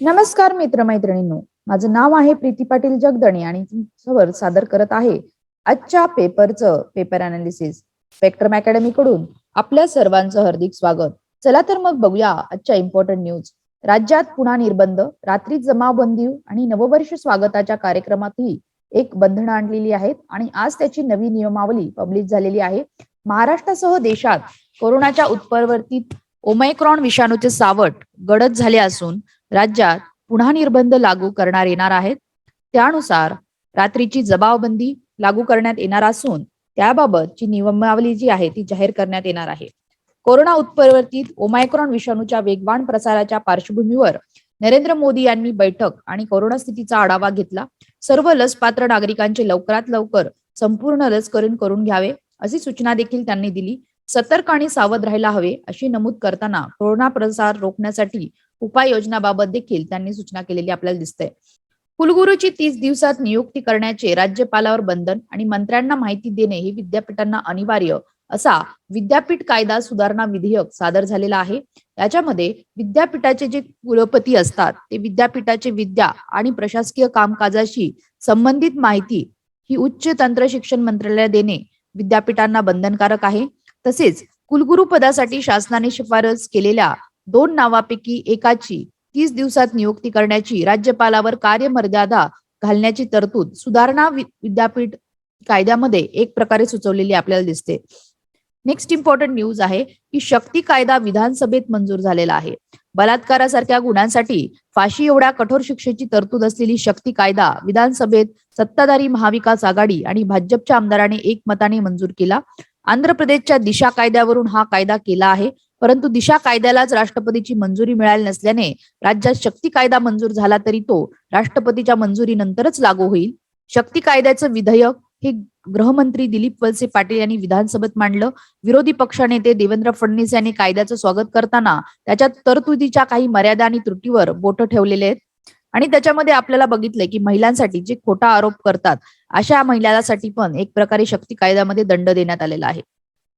नमस्कार मित्रमैत्रिणींनो. माझं नाव आहे प्रीती पाटील जगदणे आणि तुमच्यावर सादर करत आहे आजच्या पेपरचं पेपर अनालिसिस स्पेक्ट्रम अकॅडमी कडून आपल्या सर्वांचं हार्दिक स्वागत. चला तर मग बघूया आजच्या इम्पॉर्टंट न्यूज राज्यात पुन्हा निर्बंध रात्री जमावबंदी आणि नववर्ष स्वागताच्या कार्यक्रमातही एक बंधनं आणलेली आहेत आणि आज त्याची नवी नियमावली पब्लिश झालेली आहे. महाराष्ट्रासह देशात कोरोनाच्या उत्परवर्तीत ओमायक्रॉन विषाणूचे सावट गडद झाले असून राज्यात पुन्हा निर्बंध लागू करणार येणार आहेत. त्यानुसार रात्रीची जबाबबंदी लागू करण्यात येणार असून त्याबाबतची नियमावली जी आहे ती जाहीर करण्यात येणार आहे. कोरोना उत्परिवर्तीत ओमायक्रॉन विषाणूच्या वेगवान प्रसाराच्या पार्श्वभूमीवर नरेंद्र मोदी यांनी बैठक आणि कोरोना स्थितीचा आढावा घेतला. सर्व लसपात्र नागरिकांचे लवकरात लवकर संपूर्ण लसीकरण करून घ्यावे अशी सूचना देखील त्यांनी दिली. सतर्क आणि सावध राहायला हवे अशी नमूद करताना कोरोना प्रसार रोखण्यासाठी उपाययोजनाबाबत देखील त्यांनी सूचना केलेली आपल्याला दिसते कुलगुरूची तीस दिवसात नियुक्ती करण्याचे राज्यपालावर बंधन आणि मंत्र्यांना माहिती देणे हे विद्यापीठांना अनिवार्य असा विद्यापीठ कायदा सुधारणा विधेयक सादर झालेला आहे. याच्यामध्ये विद्यापीठाचे जे कुलपती असतात ते विद्यापीठाचे विद्या आणि प्रशासकीय कामकाजाशी संबंधित माहिती ही उच्च तंत्र शिक्षण मंत्रालय देणे विद्यापीठांना बंधनकारक आहे. तसेच कुलगुरू पदासाठी शासनाने शिफारस केलेल्या दोन नावापैकी एकाची तीस दिवसात नियुक्ती करण्याची राज्यपालावर कार्यमर्यादा घालण्याची तरतूद सुधारणा विद्यापीठ कायद्यामध्ये एक प्रकारे सुचवलेली आपल्याला दिसते. नेक्स्ट इम्पॉर्टंट न्यूज आहे की शक्ती कायदा विधानसभेत मंजूर झालेला आहे. बलात्कारासारख्या गुन्ह्यांसाठी फाशी एवढ्या कठोर शिक्षेची तरतूद असलेली शक्ती कायदा विधानसभेत सत्ताधारी महाविकास आघाडी आणि भाजपच्या आमदाराने एकमताने मंजूर केला. आंध्र प्रदेशच्या दिशा कायद्यावरून हा कायदा केला आहे. परंतु दिशा कायद्यालाच राष्ट्रपतीची मंजुरी मिळाली नसल्याने राज्यात शक्ती कायदा मंजूर झाला तरी तो राष्ट्रपतीच्या मंजुरीनंतरच लागू होईल. शक्ती कायद्याचं विधेयक हे गृहमंत्री दिलीप वळसे पाटील यांनी विधानसभेत मांडलं. विरोधी पक्षनेते देवेंद्र फडणवीस यांनी कायद्याचं स्वागत करताना त्याच्या तरतुदीच्या काही मर्यादा आणि त्रुटीवर बोट ठेवलेले आहेत. आणि त्याच्यामध्ये आपल्याला बघितलंय की महिलांसाठी जे खोटा आरोप करतात अशा महिलांसाठी पण एक प्रकारे शक्ती कायद्यामध्ये दंड देण्यात आलेला आहे.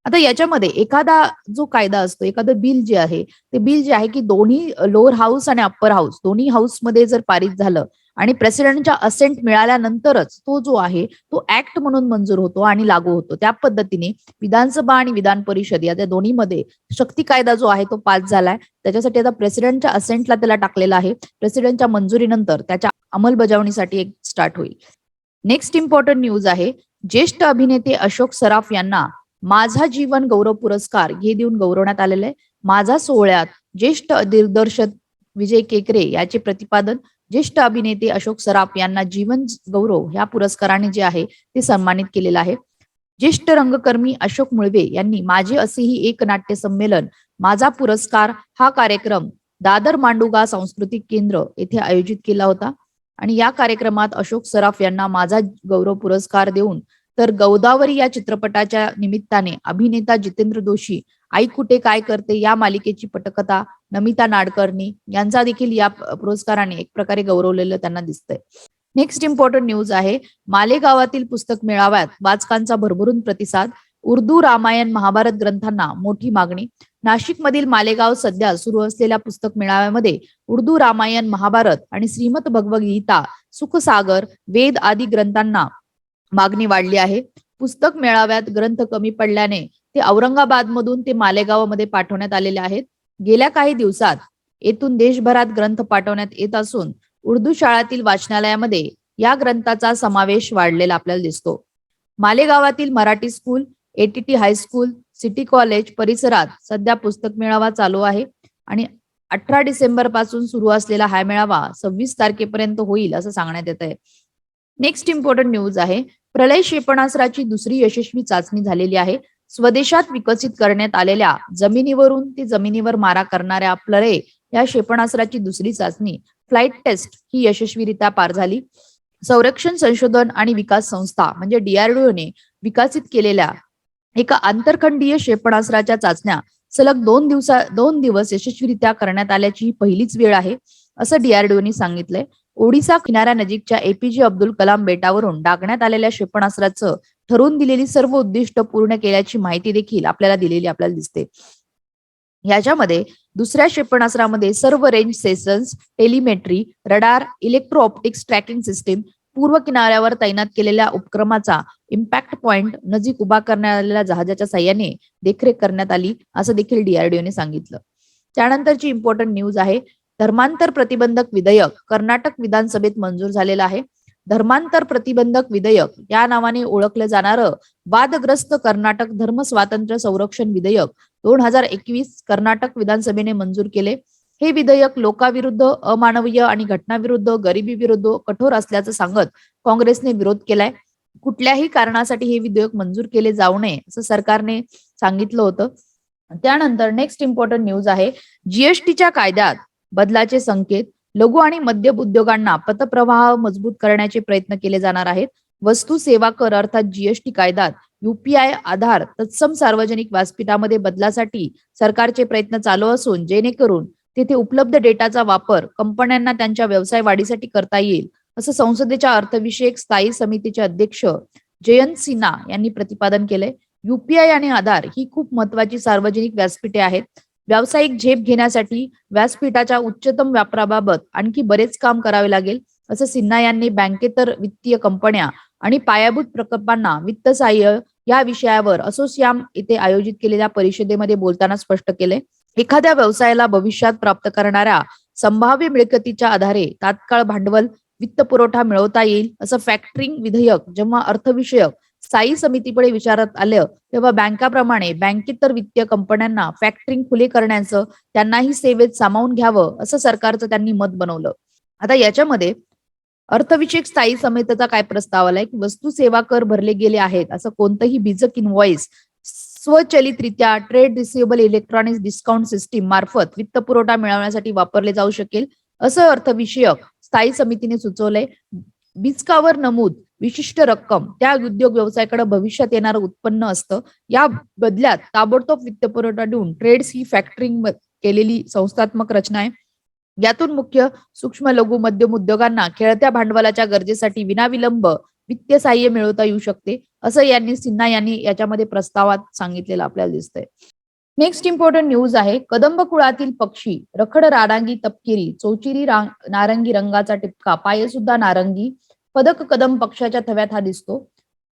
आता याच्यामध्ये एखादा जो कायदा असतो एखादं बिल जे आहे ते बिल जे आहे की दोन्ही लोअर हाऊस आणि अप्पर हाऊस दोन्ही हाऊसमध्ये जर पारित झालं आणि प्रेसिडेंटच्या असेंट मिळाल्यानंतरच तो जो आहे तो ऍक्ट म्हणून मंजूर होतो आणि लागू होतो. त्या पद्धतीने विधानसभा आणि विधान परिषद या त्या दोन्हीमध्ये शक्ती कायदा जो आहे तो पास झालाय. त्याच्यासाठी आता प्रेसिडेंटच्या असेंटला त्याला टाकलेला आहे. प्रेसिडेंटच्या मंजुरीनंतर त्याच्या अंमलबजावणीसाठी एक स्टार्ट होईल. नेक्स्ट इम्पॉर्टंट न्यूज आहे ज्येष्ठ अभिनेते अशोक सराफ यांना माझा जीवन गौरव पुरस्कार हे देऊन गौरवण्यात आलेलं आहे. माझा सोहळ्यात ज्येष्ठ दिग्दर्शक विजय केकरे याचे प्रतिपादन ज्येष्ठ अभिनेते अशोक सराफ यांना जीवन गौरव ह्या पुरस्काराने जे आहे ते सन्मानित केलेलं आहे. ज्येष्ठ रंगकर्मी अशोक मुळवे यांनी माझे असेही एक नाट्य संमेलन माझा पुरस्कार हा कार्यक्रम दादर मांडुगा सांस्कृतिक केंद्र येथे आयोजित केला होता. आणि या कार्यक्रमात अशोक सराफ यांना माझा गौरव पुरस्कार देऊन तर गौदावरी या चित्रपटाच्या निमित्ताने अभिनेता जितेंद्र जोशी आई कुठे काय करते या मालिकेची पटकथा नमिता नाडकर्णी यांचा देखील या पुरस्काराने एक प्रकारे गौरवलेलं त्यांना दिसतंय. नेक्स्ट इम्पॉर्टंट न्यूज आहे मालेगावातील पुस्तक मेळाव्यात वाचकांचा भरभरून प्रतिसाद उर्दू रामायण महाभारत ग्रंथांना मोठी मागणी. नाशिक मधील मालेगाव सध्या सुरू असलेल्या पुस्तक मेळाव्यामध्ये उर्दू रामायण महाभारत आणि श्रीमत भगवद्गीता सुखसागर वेद आदी ग्रंथांना मागणी वाढली आहे. पुस्तक मेळाव्यात ग्रंथ कमी पडल्याने ते औरंगाबाद मधून ते मालेगावमध्ये पाठवण्यात आलेले आहेत. गेल्या काही दिवसात येथून देशभरात ग्रंथ पाठवण्यात येत असून उर्दू शाळातील वाचनालयामध्ये या ग्रंथाचा समावेश वाढलेला आपल्याला दिसतो. मालेगावातील Marathi school ATT high school city college परिसरात सध्या पुस्तक मेळावा चालू आहे आणि अठरा डिसेंबरपासून सुरू असलेला हा मेळावा सव्वीस तारखेपर्यंत होईल असं सांगण्यात येत आहे नेक्स्ट इम्पॉर्टंट न्यूज आहे. प्रलय क्षेपणास्त्राची दुसरी यशस्वी चाचणी झालेली आहे. स्वदेशात विकसित करण्यात आलेल्या जमिनीवरून ते जमिनीवर मारा करणाऱ्या प्रलय या क्षेपणास्त्राची दुसरी चाचणी फ्लाईट टेस्ट ही यशस्वीरित्या पार झाली. संरक्षण संशोधन आणि विकास संस्था म्हणजे डीआरडीओने विकसित केलेल्या एका आंतरखंडीय क्षेपणास्त्राच्या चाचण्या सलग दोन दिवसा दोन दिवस यशस्वीरित्या करण्यात आल्याची ही पहिलीच वेळ आहे असं डीआरडीओने सांगितलंय. ओडिसा किनाऱ्या नजीकच्या एपीजे अब्दुल कलाम बेटावरून डागण्यात आलेल्या क्षेपणास्त्राचं ठरवून दिलेली सर्व उद्दिष्ट पूर्ण केल्याची माहिती देखील आपल्याला दिलेली आपल्याला दिसते. याच्यामध्ये दुसऱ्या क्षेपणास्त्रामध्ये सर्व range sessions telemetry radar electro optics tracking system पूर्व किनाऱ्यावर तैनात केलेल्या उपक्रमाचा इम्पॅक्ट पॉइंट नजीक उभा करण्यात आलेल्या जहाजाच्या साह्याने देखरेख करण्यात आली असं देखील डीआरडीओने सांगितलं. त्यानंतरची इम्पॉर्टंट न्यूज आहे. धर्मांतर प्रतिबंधक विधेयक कर्नाटक विधानसभेत मंजूर झालेलं आहे. धर्मांतर प्रतिबंधक विधेयक या नावाने ओळखलं जाणारं वादग्रस्त कर्नाटक धर्म स्वातंत्र्य संरक्षण विधेयक दोन हजार एकवीस कर्नाटक विधानसभेने मंजूर केले. हे विधेयक लोकाविरुद्ध अमानवीय आणि घटनाविरुद्ध गरिबी विरुद्ध कठोर असल्याचं सांगत काँग्रेसने विरोध केलाय. कुठल्याही कारणासाठी हे विधेयक मंजूर केले जाऊ नये असं सरकारने सांगितलं होतं. त्यानंतर नेक्स्ट इम्पॉर्टंट न्यूज आहे. जीएसटीच्या कायद्यात बदलाचे संकेत लघु आणि मध्यम उद्योगांना पतप्रवाह मजबूत करण्याचे प्रयत्न केले जाणार आहेत. वस्तू सेवा कर अर्थात जीएसटी कायद्यात युपीआय आधार तत्सम सार्वजनिक व्यासपीठामध्ये बदलासाठी सरकारचे प्रयत्न चालू असून जेणेकरून तेथे उपलब्ध डेटाचा वापर कंपन्यांना त्यांच्या व्यवसाय वाढीसाठी करता येईल असं संसदेच्या अर्थविषयक स्थायी समितीचे अध्यक्ष जयंत सिन्हा यांनी प्रतिपादन केलंय. युपीआय आणि आधार ही खूप महत्वाची सार्वजनिक व्यासपीठे आहेत. व्यावसायिक झेप घेण्यासाठी व्यासपीठाच्या उच्चतम व्यापाराबाबत आणखी बरेच काम करावे लागेल असं सिन्हा यांनी बँकेतर वित्तीय कंपन्या आणि पायाभूत प्रकल्पांना वित्त सहाय्य या विषयावर असोसियाम येथे आयोजित केलेल्या परिषदेमध्ये बोलताना स्पष्ट केले. एखाद्या व्यवसायाला भविष्यात प्राप्त करणाऱ्या संभाव्य मिळकतीच्या आधारे तात्काळ भांडवल वित्त पुरवठा मिळवता येईल असं फॅक्टरिंग विधेयक जेव्हा अर्थविषयक स्थायी समितीकडे विचारत आलं तेव्हा बँकाप्रमाणे बँकेतर वित्तीय कंपन्यांना फॅक्टरिंग खुले करण्याचं त्यांनाही सेवेत सामावून घ्यावं असं सरकारचं त्यांनी मत बनवलं. आता याच्यामध्ये अर्थविषयक स्थायी समितीचा काय प्रस्ताव आलाय की वस्तू सेवा कर भरले गेले आहेत असं कोणतंही बीजक invoice स्वचलितरित्या trade receivable electronics discount system मार्फत वित्त पुरवठा मिळवण्यासाठी वापरले जाऊ शकेल असं अर्थविषयक स्थायी समितीने सुचवलंय. बिचकावर नमूद विशिष्ट रक्कम त्या उद्योग व्यवसायाकडे भविष्यात येणारं उत्पन्न असतं. या बदल्यात ताबडतोब वित्त पुरवठा देऊन ट्रेड्स ही फॅक्टरिंग केलेली संस्थात्मक रचना आहे. यातून मुख्य सूक्ष्म लघु मध्यम उद्योगांना खेळत्या भांडवलाच्या गरजेसाठी विनाविलंब वित्तीय सहाय्य मिळवता येऊ शकते असं यांनी सिन्हा यांनी याच्यामध्ये प्रस्तावात सांगितलेलं आपल्याला दिसतंय. नेक्स्ट इम्पॉर्टंट न्यूज आहे. कदंब कुळातील पक्षी रखड रारांगी तपकिरी चौचिरी नारंगी रंगाचा टिपका पाय सुद्धा नारंगी पदक कदम पक्षाच्या थव्यात हा दिसतो.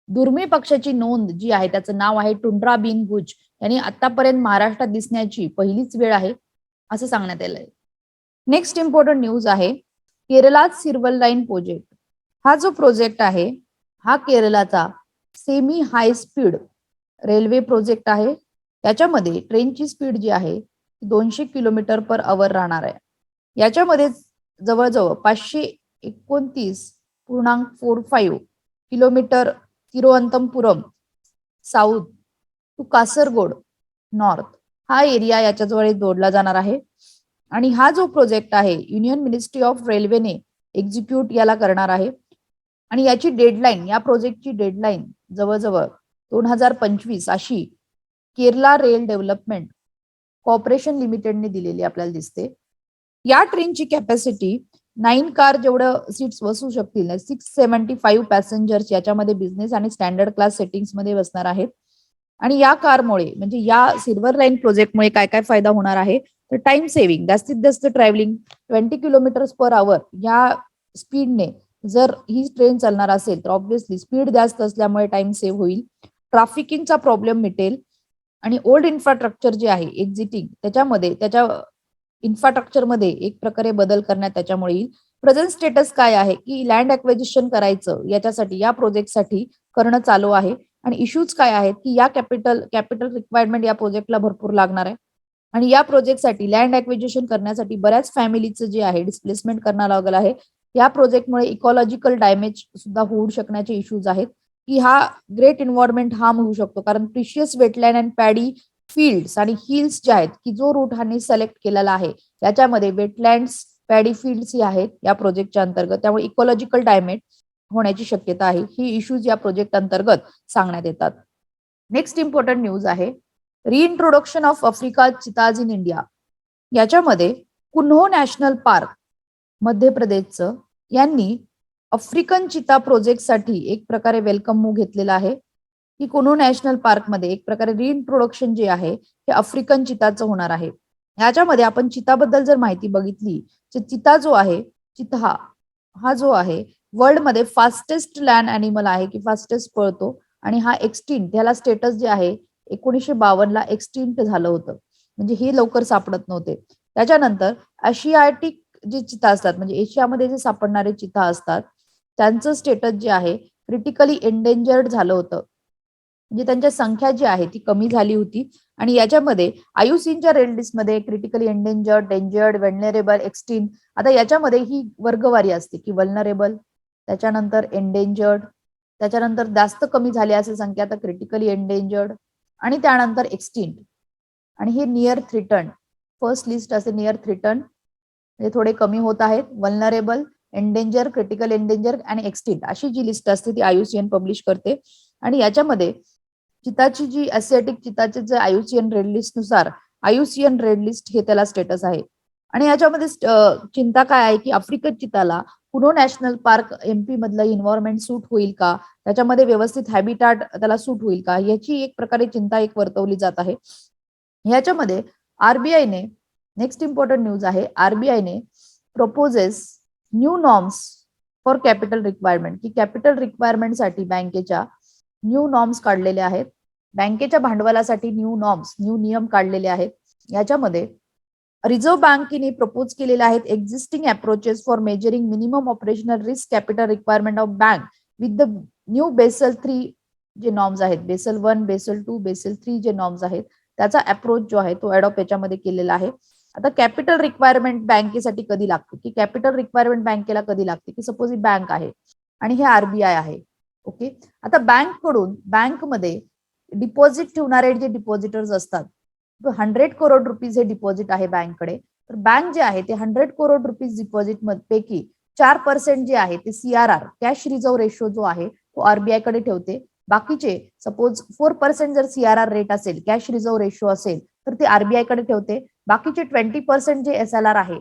दुर्मिळ पक्षाची नोंद जी आहे त्याचं नाव आहे टुंड्रा बिन भुज यांनी आतापर्यंत महाराष्ट्रात दिसण्याची पहिलीच वेळ आहे असं सांगण्यात आलंय. नेक्स्ट इम्पॉर्टंट न्यूज आहे केरळात सिर्वल लाईन प्रोजेक्ट हा जो प्रोजेक्ट आहे हा केरळाचा semi high speed railway project आहे. त्याच्यामध्ये ट्रेनची स्पीड जी आहे दोनशे किलोमीटर पर अवर राहणार आहे. याच्यामध्ये जवळजवळ पाचशे एकोणतीस पूर्णांक four five kilometre Thiruvananthapuram south to Kasaragod north हा एरिया याच्याजवळ जोडला जाणार आहे. आणि हा जो प्रोजेक्ट आहे युनियन मिनिस्ट्री ऑफ रेल्वेने एक्झिक्यूट याला करणार आहे. आणि याची डेडलाईन या प्रोजेक्टची डेडलाईन जवळजवळ दोन हजार पंचवीस अशी केरला रेल डेव्हलपमेंट कॉर्पोरेशन लिमिटेडने दिलेली आपल्याला दिसते. या ट्रेनची कॅपॅसिटी नाईन कार जेवढं सीट्स बसू शकतील सिक्स सेव्हन्टी फाईव्ह पॅसेंजर्स याच्यामध्ये बिझनेस आणि स्टँडर्ड क्लास सेटिंग्समध्ये बसणार आहेत. आणि या कारमुळे म्हणजे या सिल्वर लाईन प्रोजेक्टमुळे काय काय फायदा होणार आहे? तर टाइम सेव्हिंग जास्तीत जास्त travelling twenty kilometre per hour या स्पीडने जर ही ट्रेन चालणार असेल तर ऑब्व्हियसली स्पीड जास्त असल्यामुळे टाइम सेव्ह होईल. ट्राफिकिंगचा प्रॉब्लेम मिटेल. आणि ओल्ड इन्फ्रास्ट्रक्चर जे आहे एक्झिटिंग त्याच्यामध्ये त्याच्या इन्फ्रास्ट्रक्चरमध्ये एक प्रकारे बदल करण्यात त्याच्यामुळे येईल. प्रेझेंट स्टेटस काय आहे? की लँड अक्वेजिशन करायचं याच्यासाठी या प्रोजेक्टसाठी करणं चालू आहे. आणि इश्यूज काय आहेत? की या कॅपिटल कॅपिटल रिक्वायरमेंट या प्रोजेक्टला भरपूर लागणार आहे. आणि या प्रोजेक्टसाठी लँड अक्विजिशन करण्यासाठी बऱ्याच फॅमिलीचं जे आहे डिस्प्लेसमेंट करणं लागलं आहे. या प्रोजेक्टमुळे इकॉलॉजिकल डॅमेज सुद्धा होऊ शकण्याचे इश्यूज आहेत. की हा ग्रेट एन्व्हायरमेंट हार्म होऊ शकतो. कारण precious wetland and paddy fields आणि हिल्स जे आहेत की जो रूट हा सिलेक्ट केलेला आहे याच्यामध्ये वेटलँड्स पॅडी फील्ड्स ही आहेत या प्रोजेक्टच्या अंतर्गत. त्यामुळे इकोलॉजिकल डॅमेज होण्याची शक्यता आहे. ही इश्यूज या प्रोजेक्ट अंतर्गत सांगण्यात येतात. नेक्स्ट इम्पॉर्टंट न्यूज आहे reintroduction of Africa cheetahs in India याच्यामध्ये कुन्हो नॅशनल पार्क मध्य प्रदेशचं यांनी आफ्रिकन चिता प्रोजेक्टसाठी एक प्रकारे वेलकम मूव्ह घेतलेला आहे. की कुन्हो नॅशनल पार्कमध्ये एक प्रकारे रिइंट्रोडक्शन जे आहे हे आफ्रिकन चिताचं होणार आहे. याच्यामध्ये आपण चिताबद्दल जर माहिती बघितली तर चिता जो आहे चिता हा जो आहे वर्ल्डमध्ये फास्टेस्ट लँड अॅनिमल आहे की फास्टेस्ट पळतो आणि हा एक्सटिंट ह्याला स्टेटस जे आहे एकोणीसशे बावन्नला एक्सटिंट झालं होतं. म्हणजे हे लवकर सापडत नव्हते. त्याच्यानंतर आशियाटिक जे चिता असतात म्हणजे एशियामध्ये जे सापडणारे चिता असतात त्यांचं स्टेटस जे आहे क्रिटिकली एंडेंजर्ड झालं होतं. म्हणजे त्यांच्या संख्या जी आहे ती कमी झाली होती. आणि याच्यामध्ये आयुसीनच्या रेड लिस्टमध्ये critically endangered endangered vulnerable extinct आता याच्यामध्ये ही वर्गवारी असते की वल्नरेबल त्याच्यानंतर एंडेंजर्ड त्याच्यानंतर जास्त कमी झाली असेल संख्या तर क्रिटिकली एंडेंजर्ड आणि त्यानंतर एक्सटिंट आणि हे नियर थ्रिटन फर्स्ट लिस्ट असते नियर थ्रिटन म्हणजे थोडे कमी होत आहेत. वल्नरेबल एंडेंजर क्रिटिकल एंडेंजर आणि एक्सटिंट अशी जी लिस्ट असते ती आयुसीएन पब्लिश करते. आणि याच्यामध्ये चिताची जी असियाटिक चिताचे जे आयुसीएन रेड लिस्टनुसार आयुसीएन रेड लिस्ट हे त्याला स्टेटस आहे. आणि याच्यामध्ये चिंता काय आहे की आफ्रिकन चिताला पुनो नॅशनल पार्क एमपी मधलं इन्व्हायरमेंट सूट होईल का? त्याच्यामध्ये व्यवस्थित हॅबिटाट त्याला सूट होईल का? याची एक प्रकारे चिंता एक वर्तवली जात आहे. याच्यामध्ये आरबीआयने नेक्स्ट इम्पॉर्टंट न्यूज आहे. आरबीआयने proposes new norms for capital requirement की कॅपिटल रिक्वायरमेंटसाठी बँकेच्या न्यू नॉर्म्स काढलेले आहेत. बँकेच्या भांडवलासाठी न्यू नॉर्म्स न्यू नियम काढलेले आहेत. याच्यामध्ये रिझर्व्ह बँकेने प्रपोज केलेले आहेत existing approaches for measuring minimum operational risk capital requirement of bank with the new Basel three जे नॉर्म्स आहेत Basel one Basel two Basel three जे नॉर्म्स आहेत त्याचा अप्रोच जो आहे तो अडॉप्ट याच्यामध्ये केलेला आहे. आता कॅपिटल रिक्वायरमेंट बँकेसाठी कधी लागते? की कॅपिटल रिक्वायरमेंट बँकेला कधी लागते? की सपोज ही बँक आहे आणि हे आरबीआय आहे. ओके? आता बँककडून बँकमध्ये डिपॉझिट ठेवणारे जे डिपॉझिटर्स असतात हंड्रेड करोड रुपीज हे डिपॉझिट आहे बँककडे. तर बँक जे आहे ते हंड्रेड करोड रुपीज डिपॉझिट पैकी चार पर्सेंट जे आहे ते सीआरआर कॅश रिझर्व्ह रेशो जो आहे तो आरबीआयकडे ठेवते. बाकीचे सपोज फोर पर्सेंट जर सीआरआर रेट असेल कॅश रिझर्व्ह रेशो असेल तर ते आरबीआयकडे ठेवते. बाकीचे ट्वेंटी पर्सेंट जे एस एल आर आहे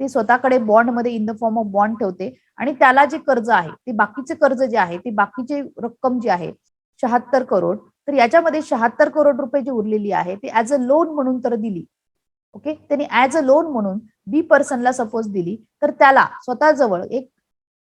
ते स्वतःकडे बॉन्डमध्ये in the form of bond ठेवते आणि त्याला जे कर्ज आहे ते बाकीचे कर्ज जे आहे ते बाकीचे रक्कम जी आहे शहात्तर करोड तर याच्यामध्ये शहात्तर करोड रुपये जी उरलेली आहे ती ऍज अ लोन म्हणून तर दिली. ओके त्यांनी ऍज अ लोन म्हणून बी पर्सनला सपोज दिली तर त्याला स्वतःजवळ एक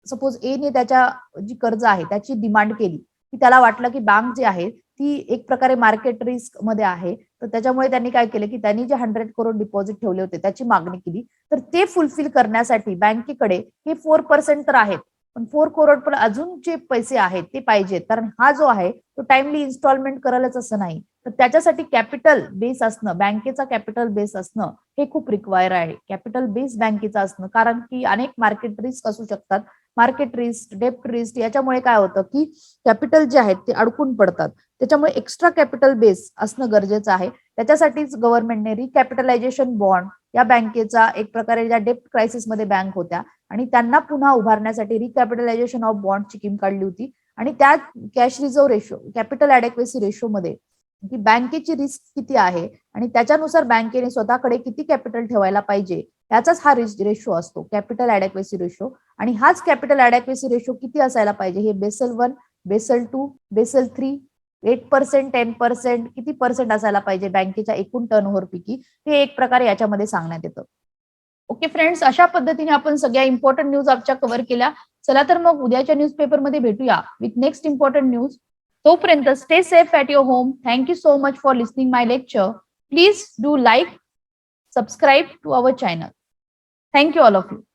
सपोज एने त्याच्या जी कर्ज आहे त्याची डिमांड केली की त्याला वाटलं की बँक जे आहे ती एक प्रकारे मार्केट रिस्कमध्ये आहे. तर त्याच्यामुळे त्यांनी काय केलं की त्यांनी जे हंड्रेड करोड डिपॉझिट ठेवले होते त्याची मागणी केली. तर ते फुलफिल करण्यासाठी बँकेकडे हे फोर पर्सेंट तर आहेत पण फोर करोड पण अजून जे पैसे आहेत ते पाहिजेत. कारण हा जो आहे तो टाइमली इन्स्टॉलमेंट करायलाच असं नाही. तर त्याच्यासाठी कॅपिटल बेस असणं बँकेचा कॅपिटल बेस असणं हे खूप रिक्वायर आहे. कॅपिटल बेस बँकेचा असणं. कारण की अनेक मार्केट रिस्क असू शकतात. मार्केट रिस्क डेप्ट रिस्क याच्यामुळे काय होतं की कॅपिटल जे आहेत ते अडकून पडतात. त्याच्यामुळे एक्स्ट्रा कॅपिटल बेस असणं गरजेचं आहे. त्याच्यासाठीच गव्हर्नमेंटने रिकॅपिटलायझेशन बॉन्ड या बँकेचा एक प्रकारे ज्या डेप्ट क्रायसिसमध्ये बँक होत्या आणि त्यांना पुन्हा उभारण्यासाठी रिकॅपिटलायझेशन ऑफ बॉन्डची स्कीम काढली होती. आणि त्या cash reserve ratio capital adequacy रेशोमध्ये की बँकेची रिस्क किती आहे आणि त्याच्यानुसार बँकेने स्वतःकडे किती कॅपिटल ठेवायला पाहिजे त्याचाच हा रेशो असतो. कॅपिटल ॲडेक्वेसी रेशो आणि हाच कॅपिटल ॲडेक्वेसी रेशो किती असायला पाहिजे? हे Basel one Basel two Basel three eight percent ten percent किती पर्सेंट असायला पाहिजे बँकेच्या एकूण टर्नओव्हर पैकी? हे एक प्रकारे याच्यामध्ये सांगण्यात येतं. ओके फ्रेंड्स अशा पद्धतीने आपण सगळ्या इम्पॉर्टंट न्यूज आमच्या कव्हर केल्या. चला तर मग उद्याच्या न्यूज पेपरमध्ये भेटूया विथ नेक्स्ट इम्पॉर्टंट न्यूज तोपर्यंत stay safe at your home thank you so much for listening my lecture please do like subscribe to our channel. Thank you all of you.